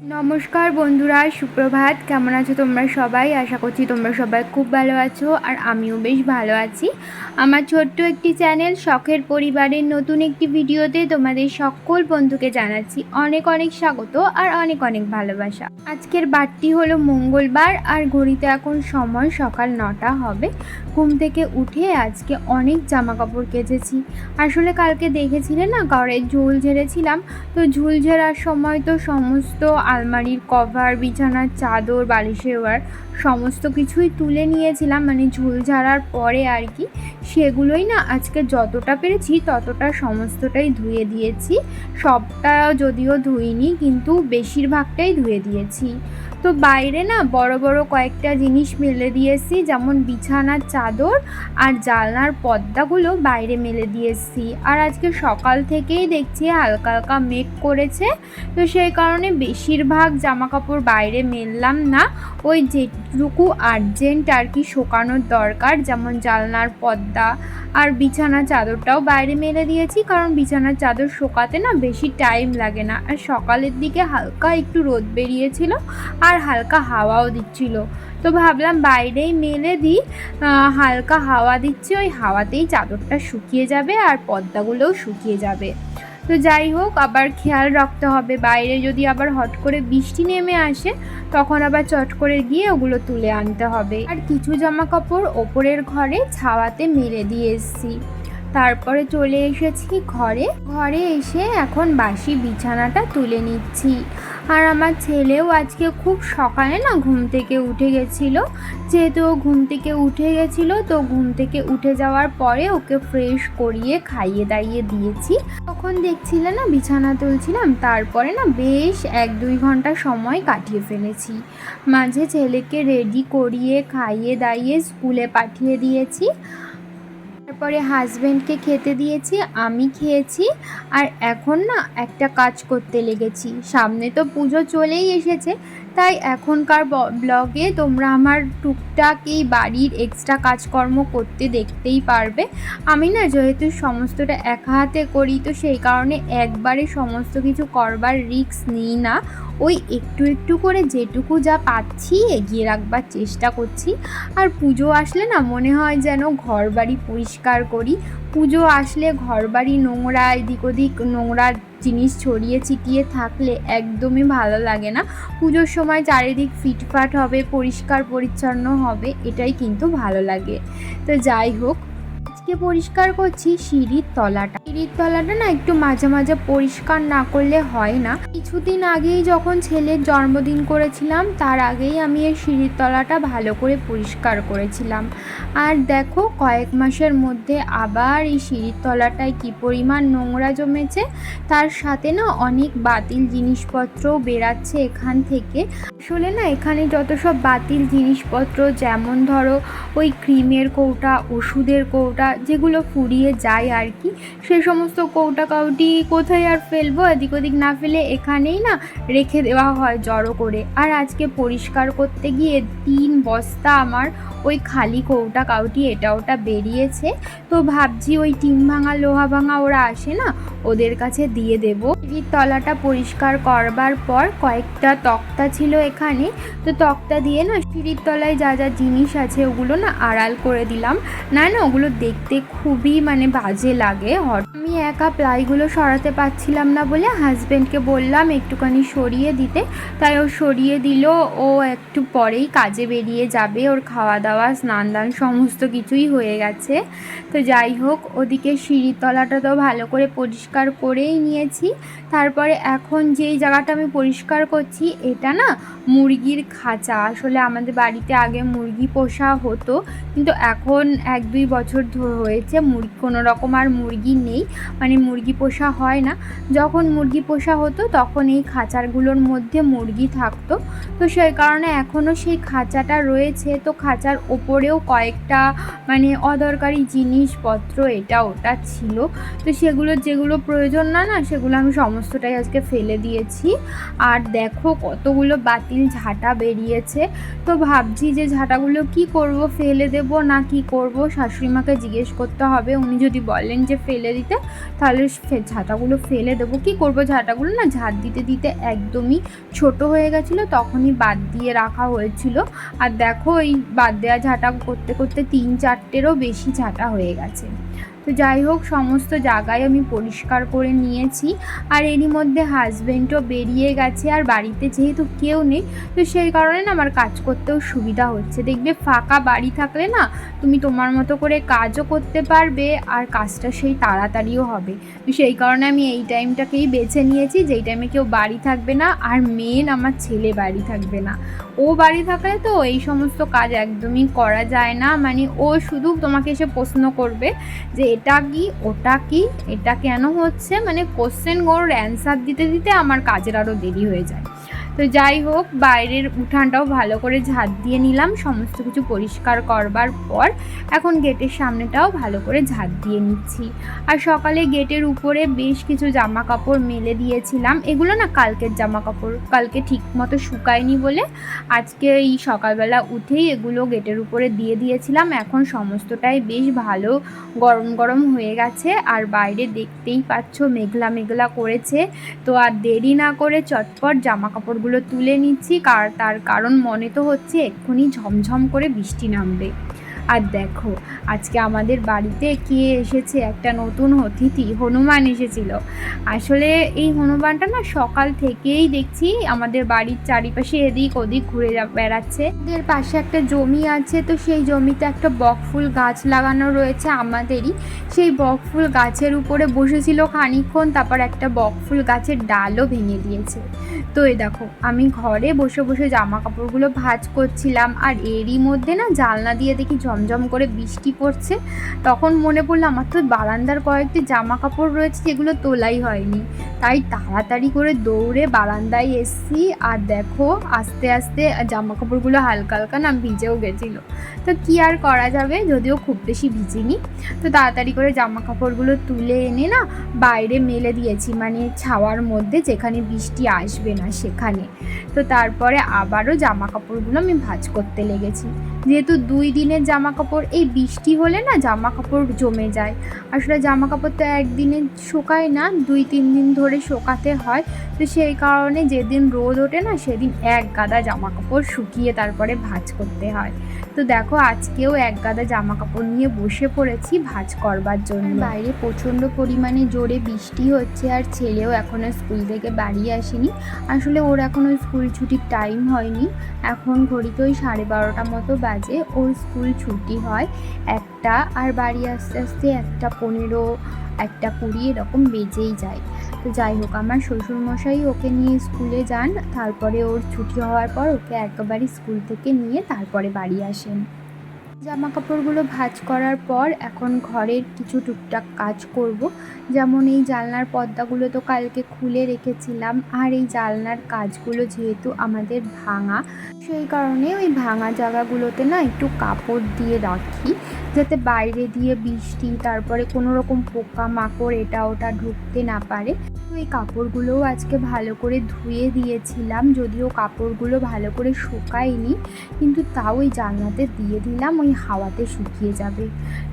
নমস্কার বন্ধুরা, সুপ্রভাত। কেমন আছো তোমরা সবাই? আশা করছি তোমরা সবাই খুব ভালো আছো আর আমিও বেশ ভালো আছি। আমার ছোট্ট একটি চ্যানেল শখের পরিবারের নতুন একটি ভিডিওতে তোমাদের সকল বন্ধুকে জানাচ্ছি অনেক অনেক স্বাগত আর অনেক অনেক ভালোবাসা। আজকের বারটি হলো মঙ্গলবার আর ঘড়িতে এখন সময় সকাল নটা হবে। ঘুম থেকে উঠে আজকে অনেক জামা কাপড় কেচেছি। আসলে কালকে দেখেছিলে না ঘরে ঝুল ঝেড়েছিলাম। তো ঝুল ঝেড়ার সময় তো সমস্ত আলমারির কভার, বিছানার চাদর বালিশের ওয়ার সমস্ত কিছুই তুলে নিয়েছিলাম। মানে ঝুল ঝাড়ার পরে আর কি সেগুলোই না আজকে যতটা পেরেছি ততটা সমস্তটাই ধুয়ে দিয়েছি। সবটা যদিও ধুইনি, কিন্তু বেশিরভাগটাই ধুয়ে দিয়েছি। তো বাইরে না বড় বড় কয়েকটা জিনিস মেলে দিয়েছি, যেমন বিছানার চাদর আর জানলার পর্দাগুলো বাইরে মেলে দিয়েছি। আর আজকে সকাল থেকেই দেখছি হালকা হালকা মেঘ করেছে, তো সেই কারণে বেশিরভাগ জামা কাপড় বাইরে মেললাম না। ওই যেটুকু আর্জেন্ট আর কি শোকানোর দরকার, যেমন জানলার পর্দা আর বিছানা চাদরটাও বাইরে মেলে দিয়েছি, কারণ বিছানার চাদর শোকাতে না বেশি টাইম লাগে না। আর সকালের দিকে হালকা একটু রোদ বেরিয়েছিল আর হালকা হাওয়াও দিচ্ছিল। তো ভাবলাম বাইরেই মেলে দিই। হালকা হাওয়া দিচ্ছে, ওই হাওয়াতেই চাদরটা শুকিয়ে যাবে আর পর্দাগুলোও শুকিয়ে যাবে। তো যাই হোক, আবার খেয়াল রাখতে হবে। বাইরে যদি আবার হট করে বৃষ্টি নেমে আসে, তখন আবার চট করে গিয়ে ওগুলো তুলে আনতে হবে। আর কিছু জামা কাপড় ওপরের ঘরে ছাওয়াতে মেলে দিয়ে এসেছি। তারপরে চলে এসেছি ঘরে। ঘরে এসে এখন বাসি বিছানাটা তুলে নিচ্ছি। আর আমার ছেলেও আজকে খুব সকালে না ঘুম থেকে উঠে গেছিল। যেহেতু ও ঘুম থেকে উঠে গেছিল, তো ঘুম থেকে উঠে যাওয়ার পরে ওকে ফ্রেশ করিয়ে খাইয়ে দাইয়ে দিয়েছি। তখন দেখছিলে না, বিছানা তুলছিলাম, তারপরে না বেশ এক দুই ঘণ্টা সময় কাটিয়ে ফেলেছি। মাঝে ছেলেকে রেডি করিয়ে খাইয়ে দাইয়ে স্কুলে পাঠিয়ে দিয়েছি। তারপরে হাজব্যান্ডকে খেতে দিয়েছি, আমি খেয়েছি, আর এখন না একটা কাজ করতে লেগেছি। সামনে তো পুজো চলেই এসেছে তাই এখনকার ব্লগে তোমরা আমার টুকটাক এই বাড়ির এক্সট্রা কাজকর্ম করতে দেখতেই পারবে। আমি না যেহেতু সমস্তটা একা হাতে করি, তো সেই কারণে একবারে সমস্ত কিছু করবার রিস্ক নিই না। ওই একটু একটু করে যেটুকু যা পাচ্ছি এগিয়ে রাখবার চেষ্টা করছি। আর পুজো আসলে না মনে হয় যেন ঘর বাড়ি পরিষ্কার করি। পুজো আসলে ঘর বাড়ি নোংরা, এদিক ওদিক নোংরা জিনিস ছড়িয়ে ছিটিয়ে থাকলে একদমই ভালো লাগে না। পুজোর সময় চারিদিক ফিটফাট হবে, পরিষ্কার পরিচ্ছন্ন হবে, এটাই কিন্তু ভালো লাগে। তো যাই হোক, আজকে পরিষ্কার করছি সিঁড়ির তলাটা। সিঁড়ির তলাটা না একটু মাঝে মাঝে পরিষ্কার না করলে হয় না। কিছুদিন আগেই যখন ছেলের জন্মদিন করেছিলাম, তার আগেই আমি এই সিঁড়ির তলাটা ভালো করে পরিষ্কার করেছিলাম। আর দেখো, কয়েক মাসের মধ্যে আবার এই সিঁড়ির তলাটায় কী পরিমাণ নোংরা জমেছে, তার সাথে না অনেক বাতিল জিনিসপত্রও বেরাচ্ছে এখান থেকে। আসলে না এখানে যত সব বাতিল জিনিসপত্র, যেমন ধরো ওই ক্রিমের কৌটা, ওষুধের কৌটা, যেগুলো ফুরিয়ে যায় আর কি, সে সমস্ত কৌটা কাউটি কোথায় আর ফেলব? এদিক ওদিক না ফেলে এখানেই না রেখে দেওয়া হয় জড়ো করে। আর আজকে পরিষ্কার করতে গিয়ে তিন বস্তা আমার ওই খালি কৌটা কাউটি এটা ওটা বেরিয়েছে। তো ভাবছি ওই টিম ভাঙা, লোহা ভাঙা ওরা আসে না? ওদের কাছে দিয়ে দেব। টিভির তলাটা পরিষ্কার করবার পর কয়েকটা তক্তা ছিল এখানে। তো তক্তা দিয়ে না সিঁড়ির তলায় যা যা জিনিস আছে ওগুলো না আড়াল করে দিলাম। না না, ওগুলো দেখতে খুবই মানে বাজে লাগে। হট আমি একা প্লাইগুলো সরাতে পারছিলাম না বলে হাজব্যান্ডকে বললাম একটুখানি সরিয়ে দিতে। তাই ও সরিয়ে দিল। ও একটু পরেই কাজে বেরিয়ে যাবে। ওর খাওয়া দাওয়া স্নান দান সমস্ত কিছুই হয়ে গেছে। তো যাই হোক, ওদিকে সিঁড়ির তলাটা তো ভালো করে পরিষ্কার করেই নিয়েছি। তারপরে এখন যেই জায়গাটা আমি পরিষ্কার করছি, এটা না মুরগির খাঁচা। আসলে আমাদের বাড়িতে আগে মুরগি পোষা হতো। কিন্তু এখন এক দুই বছর হয়েছে, মুরগি, কোনো রকম আর মুরগি নেই। মানে মুরগি পোষা হয় না। যখন মুরগি পোষা হতো, তখন এই খাঁচারগুলোর মধ্যে মুরগি থাকতো। তো সেই কারণে এখনও সেই খাঁচাটা রয়েছে। তো খাঁচার ওপরেও কয়েকটা মানে অদরকারি জিনিসপত্র, এটা ওটা ছিল। তো সেগুলো যেগুলো প্রয়োজন না না, সেগুলো আমি সমস্তটাই আজকে ফেলে দিয়েছি। আর দেখো কতগুলো বাতিল ঝাঁটা বেরিয়েছে। তো ভাবছি যে ঝাঁটাগুলো কি করব, ফেলে দেব না কি করব? শাশুড়িমাকে জিজ্ঞেস করতে হবে। উনি যদি বলেন যে ফেলে দিতে তাহলে ঝাঁটাগুলো ফেলে দেবো। কি করব ঝাঁটাগুলো না? ঝাঁট দিতে দিতে একদমই ছোট হয়ে গেছিল, তখনই বাদ দিয়ে রাখা হয়েছিল। আর দেখো এই বাদ দেওয়া ঝাঁটা করতে করতে তিন চারটেরও বেশি ঝাঁটা হয়ে গেছে। তো যাই হোক, সমস্ত জায়গায় আমি পরিষ্কার করে নিয়েছি। আর এরই মধ্যে হাজবেন্ডও বেরিয়ে গেছে আর বাড়িতে যেহেতু কেউ নেই, তো সেই কারণে না আমার কাজ করতেও সুবিধা হচ্ছে। দেখবে ফাঁকা বাড়ি থাকলে না তুমি তোমার মতো করে কাজও করতে পারবে আর কাজটা সেই তাড়াতাড়িও হবে। তো সেই কারণে আমি এই টাইমটাকেই বেছে নিয়েছি, যেই টাইমে কেউ বাড়ি থাকবে না আর মেন আমার ছেলে বাড়ি থাকবে না। ও বাড়ি থাকলে তো এই সমস্ত কাজ একদমই করা যায় না মানে ও শুধু তোমাকে এসে প্রশ্ন করবে যে এটা কি, ওটা কি? এটা কেন হচ্ছে? মানে কোশ্চেন গোর অ্যান্সার দিতে দিতে আমার কাজের আরও দেরি হয়ে যায়। তো যাই হোক, বাইরের উঠানটাও ভালো করে ঝাঁট দিয়ে নিলাম। সমস্ত কিছু পরিষ্কার করবার পর এখন গেটের সামনেটাও ভালো করে ঝাঁট দিয়ে নিচ্ছি। আর সকালে গেটের উপরে বেশ কিছু জামা কাপড় মেলে দিয়েছিলাম। এগুলো না কালকের জামা কাপড় কালকে ঠিক মতো শুকায়নি বলে আজকে এই সকালবেলা উঠেই এগুলো গেটের উপরে দিয়ে দিয়েছিলাম। এখন সমস্তটাই বেশ ভালো গরম গরম হয়ে গেছে। আর বাইরে দেখতেই পাচ্ছ মেঘলা মেঘলা করেছে। তো আর দেরি না করে চটপট জামা কাপড়গুলো তুলে নিচ্ছি কার তার কারণ মনে তো হচ্ছে এক্ষুনি ঝমঝম করে বৃষ্টি নামবে। আর দেখো, আজকে আমাদের বাড়িতে কে এসেছে? একটা নতুন অতিথি, হনুমান এসেছিল। আসলে এই হনুমানটা না সকাল থেকেই দেখছি আমাদের বাড়ির চারিপাশে এদিক ওদিক ঘুরে বেড়াচ্ছে। এদের পাশে একটা জমি আছে, তো সেই জমিতে একটা বকফুল গাছ লাগানো রয়েছে আমাদেরই। সেই বকফুল গাছের উপরে বসেছিল খানিকক্ষণ, তারপর একটা বকফুল গাছের ডালও ভেঙে দিয়েছে। তো এই দেখো, আমি ঘরে বসে বসে জামা কাপড়গুলো ভাঁজ করছিলাম, আর এরই মধ্যে না জানলা দিয়ে দেখি ঝমঝম করে বৃষ্টি পড়ছে, তখন মনে পড়ল আমার তো বারান্দার কয়েকটি জামা কাপড় রয়েছে যেগুলো তোলাই হয়নি। তাই তাড়াতাড়ি করে দৌড়ে বারান্দায় এসছি আর দেখো আস্তে আস্তে জামা কাপড়গুলো হালকা হালকা না ভিজেও গেছিল। তো কি আর করা যাবে? যদিও খুব বেশি ভিজিনি। তো তাড়াতাড়ি করে জামা কাপড়গুলো তুলে এনে না বাইরে মেলে দিয়েছি মানে ছাওয়ার মধ্যে যেখানে বৃষ্টি আসবে না সেখানে। তো তারপরে আবারও জামা কাপড়গুলো আমি ভাঁজ করতে লেগেছি। যেহেতু দুই দিনের জামা কাপড় এই বৃষ্টি হলে না জামা কাপড় জমে যায়। আসলে জামা কাপড় তো একদিনে শুকায় না, দুই, তিন দিন ধরে শোকাতে হয়। তো সেই কারণে যেদিন রোদ ওঠে না, সেদিন এক গাদা জামা কাপড় শুকিয়ে তারপরে ভাজ করতে হয়। তো দেখো, আজকেও এক গাদা জামা কাপড় নিয়ে বসে পড়েছি ভাঁজ করবার জন্য। বাইরে প্রচণ্ড পরিমাণে জোরে বৃষ্টি হচ্ছে আর ছেলেও এখনও স্কুল থেকে বাড়ি আসেনি। আসলে ওর এখনও স্কুল ছুটির টাইম হয়নি। এখন ঘড়িতে ওই সাড়ে বারোটা মতো বাজে। ওর স্কুল ছুটি হয় একটা আর বাড়ি আসতে আসতে একটা পনেরো, একটা কুড়ি এরকম বেজেই যায়। তো যাই হোক, আমার শ্বশুরমশাই ওকে নিয়ে স্কুলে যান। তারপরে ওর ছুটি হওয়ার পর ওকে একেবারে স্কুল থেকে নিয়ে তারপরে বাড়ি আসেন। জামা কাপড়গুলো ভাজ করার পর এখন ঘরের কিছু টুকটাক কাজ করব। যেমন এই জানলার পর্দাগুলো তো কালকে খুলে রেখেছিলাম, আর এই জানলার কাজগুলো যেহেতু আমাদের ভাঙা, সেই কারণে ওই ভাঙা জায়গাগুলোতে না একটু কাপড় দিয়ে রাখি। যাতে বাইরে দিয়ে বৃষ্টি, তারপরে কোনো রকম পোকা মাকড় এটা ওটা ঢুকতে না পারে। তো এই কাপড়গুলোও আজকে ভালো করে ধুয়ে দিয়েছিলাম, যদিও কাপড়গুলো ভালো করে শুকায়নি, কিন্তু তাও ওই জানলাতে দিয়ে দিলাম, ওই হাওয়াতে শুকিয়ে যাবে।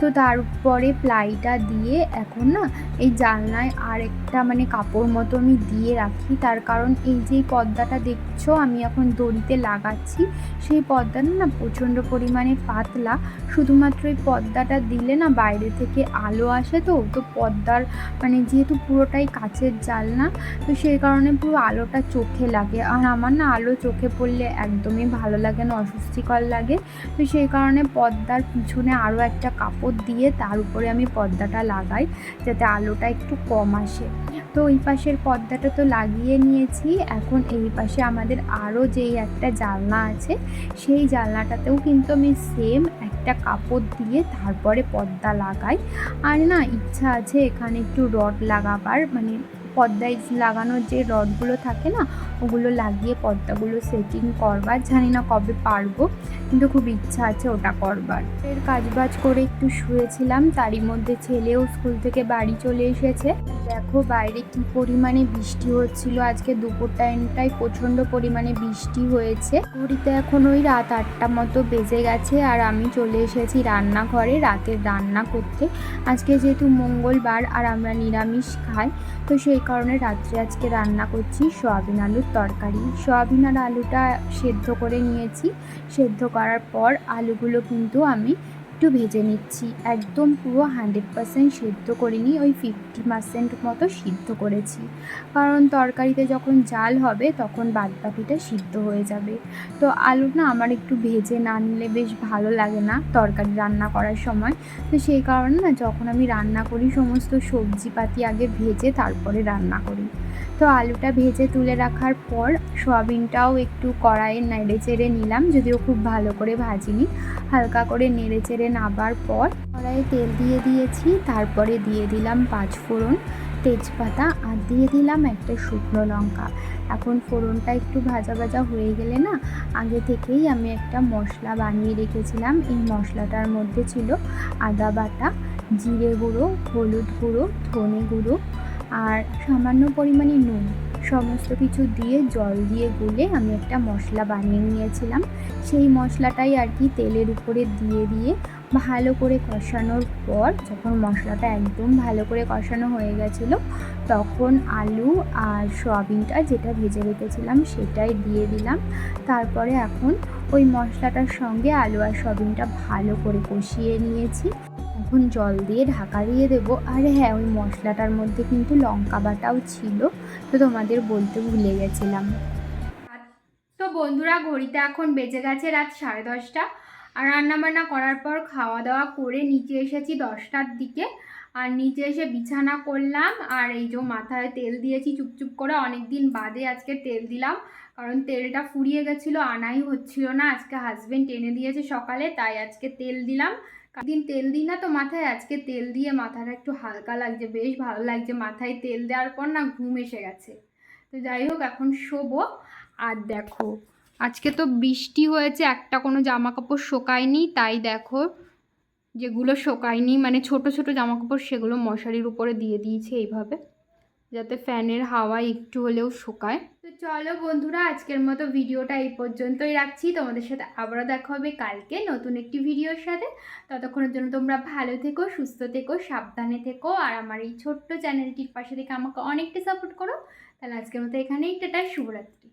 তো তারপরে প্লাইটা দিয়ে এখন না এই জানলায় আর একটা মানে কাপড় মতো আমি দিয়ে রাখি। তার কারণ এই যে পর্দাটা দেখছ, আমি এখন দড়িতে লাগাচ্ছি, সেই পর্দাটা না প্রচণ্ড পরিমাণে পাতলা, শুধুমাত্র পর্দাটা দিলে না বাইরে থেকে আলো আসে তো তো পর্দার মানে যেহেতু পুরোটাই কাচের জানলা তো সেই কারণে পুরো আলোটা চোখে লাগে। আর আমার না আলো চোখে পড়লে একদমই ভালো লাগে না, অস্বস্তিকর লাগে। তো সেই কারণে পর্দার পিছনে আরও একটা কাপড় দিয়ে তার উপরে আমি পর্দাটা লাগাই, যাতে আলোটা একটু কম আসে। তো ওই পাশের পর্দাটা তো লাগিয়ে নিয়েছি। এখন এই পাশে আমাদের আরও যেই একটা জানলা আছে, সেই জানলাটাতেও কিন্তু আমি সেম একটা কাপড় দিয়ে তারপরে পর্দা লাগাই। আর না, ইচ্ছা আছে এখানে একটু রড লাগাবার। মানে পর্দায় লাগানোর যে রডগুলো থাকে না, ওগুলো লাগিয়ে পর্দাগুলো সেটিং করবার। জানি না কবে পারব, কিন্তু খুব ইচ্ছা আছে ওটা করবার। এর কাজবাজ করে একটু শুয়েছিলাম, তারই মধ্যে ছেলেও স্কুল থেকে বাড়ি চলে এসেছে। দেখো বাইরে কি পরিমাণে বৃষ্টি হচ্ছিল। আজকে দুপুর টাইমটাই প্রচণ্ড পরিমাণে বৃষ্টি হয়েছে। ঘড়িতে এখন ওই রাত আটটা মতো বেজে গেছে আর আমি চলে এসেছি রান্নাঘরে রাতের রান্না করতে। আজকে যেহেতু মঙ্গলবার আর আমরা নিরামিষ খাই, তো সেই কারণে রাত্রে আজকে রান্না করছি সয়াবিন আলুর তরকারি। সয়াবিন আর আলুটা সেদ্ধ করে নিয়েছি। সেদ্ধ করার পর আলুগুলো কিন্তু আমি একটু ভেজে নিচ্ছি। একদম পুরো হান্ড্রেড পারসেন্ট সেদ্ধ করিনি, ওই ফিফটি পার্সেন্ট মতো সিদ্ধ করেছি। কারণ তরকারিতে যখন জাল হবে, তখন বাদবাকিটা সিদ্ধ হয়ে যাবে। তো আলু না আমার একটু ভেজে না নিলে বেশ ভালো লাগে না তরকারি রান্না করার সময়। তো সেই কারণে না যখন আমি রান্না করি, সমস্ত সবজিপাতি আগে ভেজে তারপরে রান্না করি। তো আলুটা ভেজে তুলে রাখার পর সয়াবিনটাও একটু কড়াইয়ে নেড়ে চেড়ে নিলাম, যদিও খুব ভালো করে ভাজিনি। হালকা করে নেড়ে চেড়ে নাবার পর কড়াইয়ে তেল দিয়ে দিয়েছি, তারপরে দিয়ে দিলাম পাঁচ ফোড়ন তেজপাতা আর দিয়ে দিলাম একটা শুকনো লঙ্কা। এখন ফোড়নটা একটু ভাজা ভাজা হয়ে গেলে না, আগে থেকেই আমি একটা মশলা বানিয়ে রেখেছিলাম। এই মশলাটার মধ্যে ছিল আদা বাটা, জিরে গুঁড়ো, হলুদ গুঁড়ো, ধনে গুঁড়ো আর সামান্য পরিমাণে নুন। সমস্ত কিছু দিয়ে জল দিয়ে গুলে আমি একটা মশলা বানিয়ে নিয়েছিলাম। সেই মশলাটাই আর কি তেলের উপরে দিয়ে দিয়ে ভালো করে কষানোর পর যখন মশলাটা একদম ভালো করে কষানো হয়ে গেছিল, তখন আলু আর সয়াবিনটা যেটা ভেজে রেখেছিলাম সেটাই দিয়ে দিলাম। তারপরে এখন ওই মশলাটার সঙ্গে আলু আর সয়াবিনটা ভালো করে কষিয়ে নিয়েছি। এখন জল দিয়ে ঢাকা দিয়ে দেবো। আর হ্যাঁ ওই মশলাটার মধ্যে কিন্তু লঙ্কা বাটাও ছিল, তো তোমাদের বলতে ভুলে গেছিলাম। তো বন্ধুরা ঘড়িতে এখন বেজে গেছে রাত সাড়ে দশটা। আর রান্নাবান্না করার পর খাওয়া দাওয়া করে নিচে এসেছি দশটার দিকে। আর নিচে এসে বিছানা করলাম। আর এই যে মাথায় তেল দিয়েছি চুপচুপ করে। অনেক দিন বাদে আজকে তেল দিলাম। কারণ তেলটা ফুরিয়ে গেছিল, আনাই হচ্ছিল না। আজকে হাজবেন্ড এনে দিয়েছে সকালে, তাই আজকে তেল দিলাম। দিন তেল দিই না তো মাথায়, আজকে তেল দিয়ে মাথাটা একটু হালকা লাগছে। বেশ ভালো লাগছে মাথায় তেল দেওয়ার পর না ঘুম এসে গেছে। তো যাই হোক, এখন শোবো। আর দেখো আজকে তো বৃষ্টি হয়েছে, একটা কোনো জামা কাপড় শোকায়নি, তাই দেখো যেগুলো শোকায়নি মানে ছোট ছোট জামা কাপড় সেগুলো মশারির উপরে দিয়ে দিয়েছে এইভাবে, যাতে ফ্যানের হাওয়া একটু হলেও শোকায়। তো চলো বন্ধুরা, আজকের মতো ভিডিওটা এই পর্যন্তই রাখছি, তোমাদের সাথে আবারও দেখা হবে কালকে নতুন একটি ভিডিওর সাথে। ততক্ষণের জন্য তোমরা ভালো থেকো, সুস্থ থেকো, সাবধানে থেকো, আর আমার এই ছোট্ট চ্যানেলটির পাশে থেকে আমাকে অনেকটা সাপোর্ট করো। তাহলে আজকের মতো এখানেই, টাটা, শুভরাত্রি।